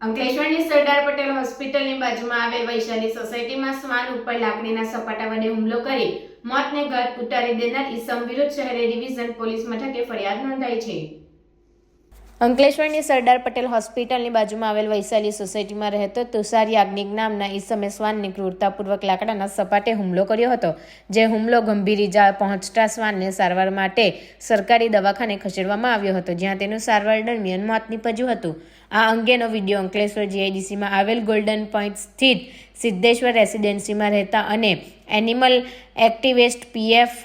અંકલેશ્વરની સરદાર પટેલ હોસ્પિટલની બાજુમાં આવેલ વૈશાલી સોસાયટીમાં શ્વાન ઉપર લાકડીના સપાટા વડે હુમલો કરી મોતને ઘર ઉતારી દેનાર ઈસમ વિરુદ્ધ શહેરી ડિવિઝન પોલીસ મથકે ફરિયાદ નોંધાઈ છે. અંકલેશ્વરની સરદાર પટેલ હોસ્પિટલની બાજુમાં આવેલ વૈશાલી સોસાયટીમાં રહેતો તુષાર યાજ્ઞિક નામના ઈસમે શ્વાનને ક્રૂરતાપૂર્વક લાકડાના સપાટે હુમલો કર્યો હતો, જે હુમલો ગંભીર ઇજા પહોંચતા શ્વાનને સારવાર માટે સરકારી દવાખાને ખસેડવામાં આવ્યો હતો, જ્યાં તેનું સારવાર દરમિયાન મોત નીપજ્યું હતું. આ અંગેનો વીડિયો અંકલેશ્વર જીઆઈડીસીમાં આવેલ ગોલ્ડન પોઈન્ટ સ્થિત સિદ્ધેશ્વર રેસિડેન્સીમાં રહેતા અને એનિમલ એક્ટિવિસ્ટ પીએફ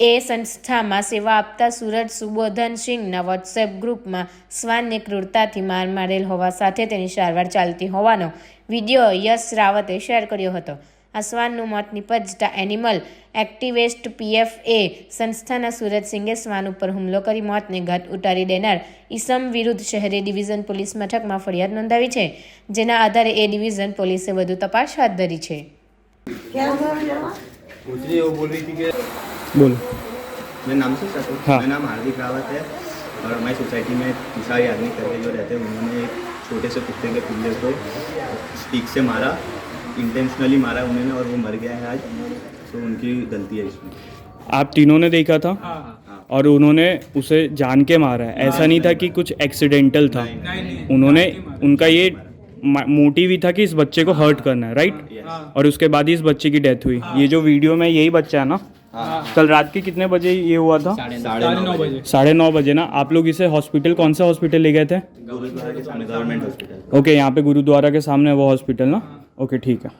એ સંસ્થામાં સેવા આપતા સુરજ સુબોધન સિંહના વોટ્સએપ ગ્રુપમાં શ્વાનને ક્રૂરતાથી માર મારેલ હોવા સાથે તેની સારવાર ચાલતી હોવાનો વીડિયો યશ રાવતે શેર કર્યો હતો. આ શ્વાનનું મોત નિપજતા એનિમલ એક્ટિવેસ્ટ પીએફ એ સંસ્થાના સુરજ સિંઘે શ્વાન ઉપર હુમલો કરી મોતને ઘટ ઉતારી દેનાર ઈસમ વિરુદ્ધ શહેરી ડિવિઝન પોલીસ મથકમાં ફરિયાદ નોંધાવી છે જેના આધારે એ ડિવિઝન પોલીસે વધુ તપાસ હાથ ધરી છે. बोल। मेरा नाम से सकूँ हाँ। मेरा नाम हार्दिक रावत है और हमारी सोसाइटी में तुषार यादव करके जो रहते हैं उन्होंने एक छोटे से कुत्ते के पिल्ले को स्टिक से मारा इंटेंशनली मारा उन्होंने और वो मर गया है आज। तो उनकी गलती है इसमें। आप तीनों ने देखा था? और उन्होंने उसे जान के मारा है? ऐसा नहीं था कि कुछ एक्सीडेंटल था? उन्होंने उनका ये मोटिव ही था कि इस बच्चे को हर्ट करना है राइट और उसके बाद ही इस बच्चे की डेथ हुई। ये जो वीडियो में यही बच्चा है ना कल रात के कितने बजे ये हुआ था साढ़े नौ बजे साढ़े नौ बजे ना आप लोग इसे हॉस्पिटल कौन सा हॉस्पिटल ले गए थे गुरुद्वारा के सामने गवर्नमेंट हॉस्पिटल ओके यहाँ पे गुरुद्वारा के सामने है वो हॉस्पिटल ना ओके ठीक है